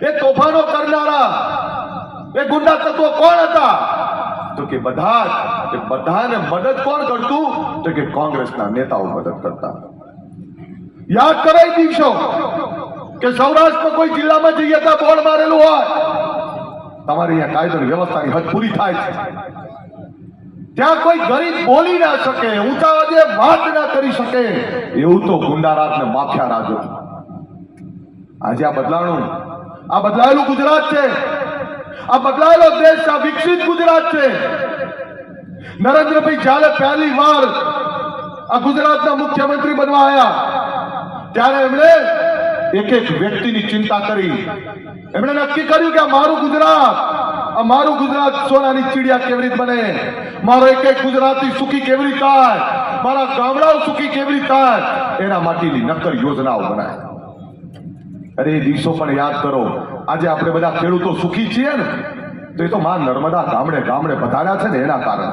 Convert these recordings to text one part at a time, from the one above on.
એ તોફાનો કરનારા. એ ગુંડા તત્વો કોણ હતા? તો કે બધા જ. બધાને મદદ કોણ કરતું? તો કે કોંગ્રેસના નેતાઓ મદદ કરતા. યાદ કરાઈ દીશો કે સૌરાષ્ટ્રમાં કોઈ જિલ્લામાં જઈએ ત્યાં બોર્ડ મારેલું હોય. તમારી અહીંયા કાયદો વ્યવસ્થાની હદ પૂરી થાય છે. ત્યાં કોઈ ગરીબ બોલી ના શકે ઊંચા અવાજે વાત ના કરી શકે, એવું તો ગુંડારાજ ને માફિયા રાજ. આજે આ બદલાણું આ બદલાયેલું ગુજરાત છે. આ બદલાયેલો દેશ આ વિકસિત ગુજરાત છે. નરેન્દ્રભાઈ જ્યારે પહેલી વાર આ ગુજરાતના મુખ્યમંત્રી બનવા આવ્યા ત્યારે એમણે એક એક વ્યક્તિની ચિંતા કરી. એમણે નક્કી કર્યું કે આ મારું ગુજરાત, આ મારું ગુજરાત સોનાની ચીડિયા કેવી રીતે બને? મારો એક એક ગુજરાતી સુખી કેવી રીતે થાય? મારા ગામડાઓ સુખી કેવી રીતે થાય? એના માટેની નક્કર યોજનાઓ બનાય અરે એ દિવસો પણ યાદ કરો. આજે આપણે બધા ખેડૂતો સુખી છીએ ને, તો એ તો માં નર્મદા ગામડે ગામડે પધાર્યા છે ને એના કારણે.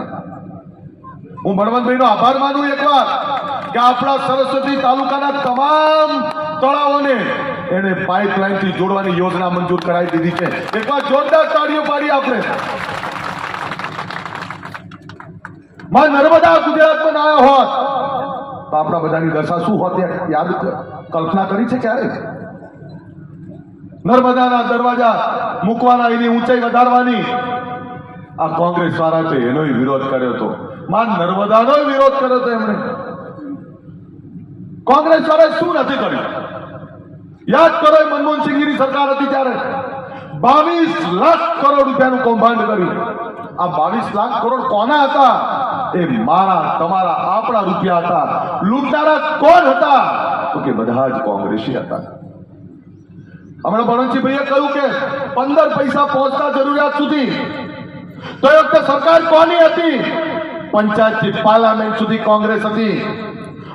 હું બળવંતભાઈનો આભાર માનું એકવાર કે આપણા સરસ્વતી તાલુકાના તમામ તળાવોને એને પાઇપલાઇનથી જોડવાની યોજના મંજૂર કરાવી દીધી છે. એકવાર જોરદાર તાળીઓ પાડી આપણે. માં નર્મદા ગુજરાતમાં ના હોત. તો આપણા બધાની દશા શું હોત યાદ કલ્પના કરી છે ક્યારે? નર્મદાના દરવાજા મૂકવાના એની ઊંચાઈ વધારવાની. આ કોંગ્રેસ વાળા છે એનો વિરોધ કર્યો હતો માં નર્મદાનો વિરોધ કર્યો હતો એમણે. કોંગ્રેસ વાળાએ શું નથી કર્યું? યાદ કરો મનમોહનસિંહની સરકાર હતી ત્યારે. બાવીસ લાખ કરોડ રૂપિયાનું કૌભાંડ કર્યું. આ બાવીસ લાખ કરોડ કોના હતા? એ મારા, તમારા આપણા રૂપિયા હતા. લૂંટનારા કોણ હતા? તો કે બધા જ કોંગ્રેસી હતા. હમણાં બળવંતસિંહભાઈએ કહ્યું કે પંદર પૈસા પહોંચતા જરૂરિયાત સુધી. તો એ વખતે સરકાર કોની હતી? પંચાયતથી પાર્લામેન્ટ સુધી કોંગ્રેસ હતી.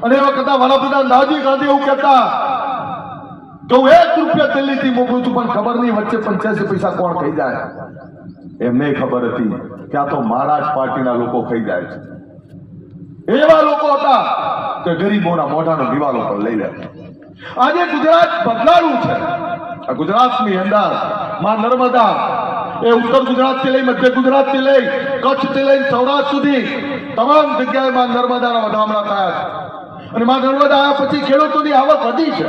અને એ વખતે વડાપ્રધાન રાજીવ ગાંધી એવું કહેતા, કે હું એક રૂપિયા દિલ્હીથી મોકલું છું, પણ ખબર નહીં વચ્ચે પંચ્યાસી પૈસા કોણ ખાઈ જાય. એમને ખબર હતી કે આ તો મારા જ પાર્ટીના લોકો ખાઈ જાય છે. એવા લોકો હતા કે ગરીબોના મોઢાનો દિવાલો પર લઈ લે. આજે ગુજરાત બદલાયું છે. ગુજરાતની અંદરમાં નર્મદા, એ ઉત્તર ગુજરાતથી લઈ મધ્ય ગુજરાતથી લઈ કચ્છથી લઈ સૌરાષ્ટ્ર સુધી તમામ જગ્યાએ માં નર્મદાના વધામણા થયા છે. અને માં નર્મદા આવ્યા પછી ખેડૂતોની આવક વધી છે.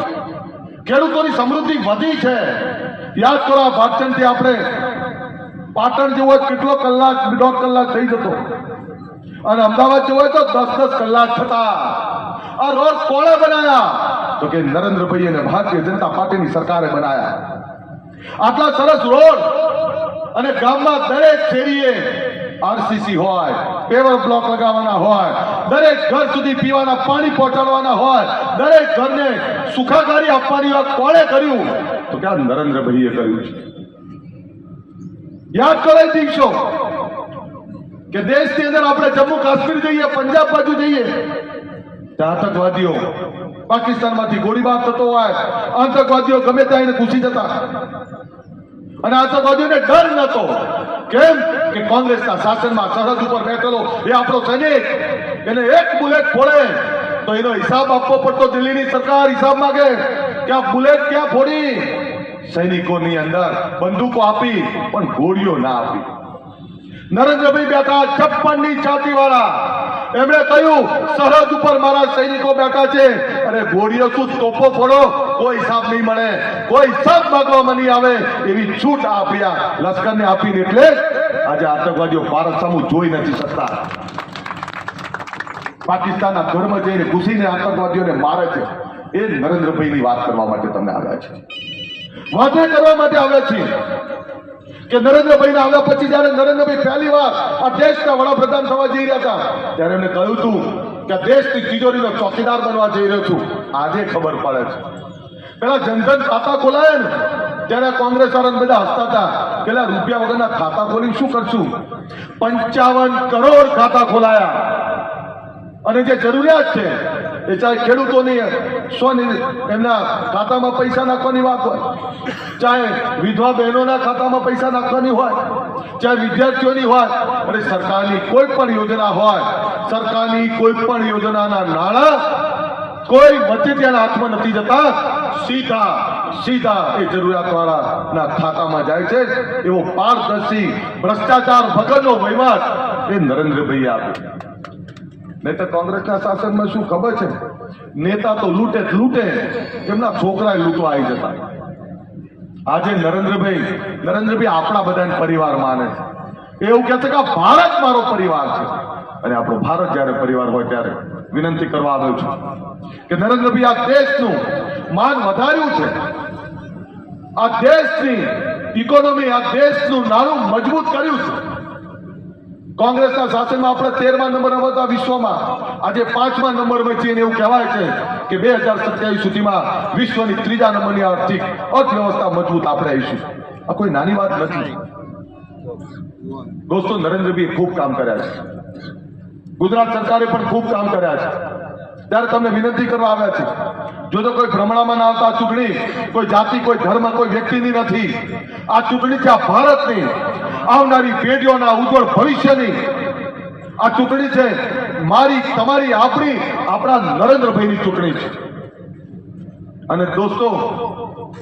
ખેડૂતોની સમૃદ્ધિ વધી છે. યાદ કરો આ ભાગચંદથી આપણે પાટણ જેવો કેટલો કલાક, દોઢ કલાક થઈ જતો. અને અમદાવાદ જેવો તો દસ દસ કલાક થતા. આ રોડ કોણે બનાયા તો કે ने અને ભારતીય જનતા પાર્ટીની સરકારે બનાયા આટલા સરસ રોડ અને ગામમાં દરેક શેરીએ આરસીસી હોય પેવર બ્લોક લગાવવાના હોય દરેક ઘર સુધી પીવાના પાણી પહોંચાડવાના હોય દરેક ઘરને સુખાકારી આપવાની વાત કોણે કર્યું તો કે નરેન્દ્રભાઈએ કર્યું છે? યાદ કરાવી દઈશો કે દેશની અંદર આપણે જમ્મુ કાશ્મીર જઈએ પંજાબ બાજુ જઈએ આતંકવાદીઓ પાકિસ્તાનમાંથી ગોળીબાર થતો હોય, આતંકવાદીઓ ગમે ત્યાં ઘૂસી જતા. અને આતંકવાદીઓને ડર નતો કેમ? કે કોંગ્રેસના શાસનમાં સરહદ ઉપર બેઠેલો એ આપણો સૈનિક. એને એક બુલેટ ફોડે, તો એનો હિસાબ આપવો પડતો દિલ્હીની સરકાર હિસાબ માંગે. કે આ બુલેટ ક્યાં ફોડી? સૈનિકોની અંદર બંદૂકો આપી, પણ ગોળીઓ ના આપી. નરેન્દ્રભાઈ બેઠા છપ્પનની છાતી વાળા એમણે કહ્યું, સરહદ ઉપર મારા સૈનિકો બેઠા છે અને ગોળીઓ શું તોપો ફોડો, કોઈ હિસાબ નહીં મળે, કોઈ હિસાબ માગવામાં નહીં આવે, એવી છૂટ આપ્યા લશ્કરને આપીને એટલે આજે આતંકવાદીઓ ભારત સામું જોઈ નથી શકતા. પાકિસ્તાનના ઘરમાં જઈને ઘૂસીને આતંકવાદીઓને મારે છે. એ નરેન્દ્રભાઈની વાત કરવા માટે તમે આવ્યા છે. વાતે કરવા માટે આવ્યા છીએ. કે નરેન્દ્રભાઈ ના આવ્યા પછી જયારે નરેન્દ્રભાઈ પહેલી વાર આ દેશના વડાપ્રધાન થવા જઈ રહ્યા હતા, ત્યારે એમને કહ્યું હતું કે દેશની તિજોરીનો ચોકીદાર બનવા જઈ રહ્યો છું. આજે ખબર પડે છે. પેલા જનધન ખાતા ખોલાયા ને, ત્યારે કોંગ્રેસ વાળા બધા હસતા હતા પેલા રૂપિયા વગરના ખાતા ખોલી શું કરશું? પંચાવન કરોડ ખાતા ખોલાયા. અને જે જરૂરિયાત છે, એ ચાહે ખેડૂતોની સ્વની એમના ખાતામાં પૈસા નાખવાની વાત હોય, ચાહે વિધવા બહેનોના ખાતામાં પૈસા નાખવાની હોય, ચાહે વિદ્યાર્થીઓની હોય, અને સરકારની કોઈ પણ યોજના હોય, સરકારની કોઈ પણ યોજનાના નાણાં કોઈ વચ્ચેથી હાથમાં નથી જતા, સીધા સીધા એ જરૂરિયાતવાળાના ખાતામાં જાય છે. એવો પારદર્શી ભ્રષ્ટાચાર વગરનો વહીવટ એ નરેન્દ્રભાઈ આપ્યો. નહીં તો કોંગ્રેસના શાસનમાં શું ખબર છે? નેતા તો લૂંટે જ લૂંટે. એમના છોકરા લૂંટવા આવી જતા. આજે નરેન્દ્રભાઈ નરેન્દ્રભાઈ આપણા બધાને પરિવાર માને છે. એવું કહે છે કે ભારત મારો પરિવાર છે. અને આપણો ભારત જ્યારે પરિવાર હોય ત્યારે વિનંતી કરવા આવ્યો છું કે નરેન્દ્રભાઈ, આ દેશનું માન વધાર્યું છે. આ દેશની ઇકોનોમી આ દેશનું નાણું મજબૂત કર્યું છે. કોંગ્રેસના શાસનમાં આપણે તેરમા નંબર હતા વિશ્વમાં, આજે પાંચમા છીએ અને એવું કહેવાય છે કે બે હજાર સત્યાવીસ સુધીમાં વિશ્વની ત્રીજા નંબરની આર્થિક અર્થવ્યવસ્થા મજબૂત આપણે આવીશું. આ કોઈ નાની વાત નથી. દોસ્તો નરેન્દ્રભાઈ ખૂબ કામ કર્યા છે. ગુજરાત સરકારે પણ ખૂબ કામ કર્યા છે. ત્યારે તમને વિનંતી કરવા આવ્યા છે જો તો કોઈ ભ્રમણામાં ના આવતા ચૂંટણી, કોઈ જાતિ, કોઈ ધર્મ, કોઈ વ્યક્તિની નથી. આ ચૂંટણી છે આ ભારતની. આવનારી પેઢીઓના ઉજ્જવળ ભવિષ્યની. આ ચૂંટણી છે મારી, તમારી, આપણી, આપણા નરેન્દ્રભાઈની ચૂંટણી છે. અને દોસ્તો,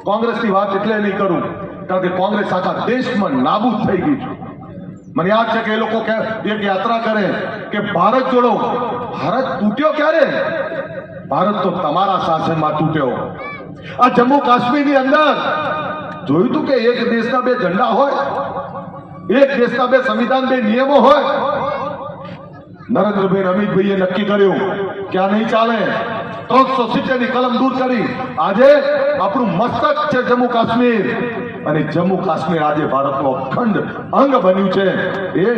કોંગ્રેસની વાત એટલે નહીં કરું, કારણ કે કોંગ્રેસ આખા દેશમાં નાબૂદ થઈ ગઈ છે. મને યાદ છે કે એ લોકો એક યાત્રા કરે કે ભારત જોડો ભારત તૂટ્યો ક્યારે? ભારત તો તમારા શાસનમાં તૂટ્યો. આ જમ્મુ કાશ્મીરની અંદર જોયું તું કે એક દેશના બે ઝંડા હોય, એક દેશના બે સંવિધાન, બે નિયમો હોય? નરેન્દ્રભાઈ અમિતભાઈએ નક્કી કર્યું કે આ નહીં ચાલે. ત્રણસો સિત્તેરની કલમ દૂર કરી. આજે આપણું મસ્તક છે જમ્મુ કાશ્મીર. અને જમ્મુ કાશ્મીર આજે ભારતનો અખંડ અંગ બન્યું છે. એ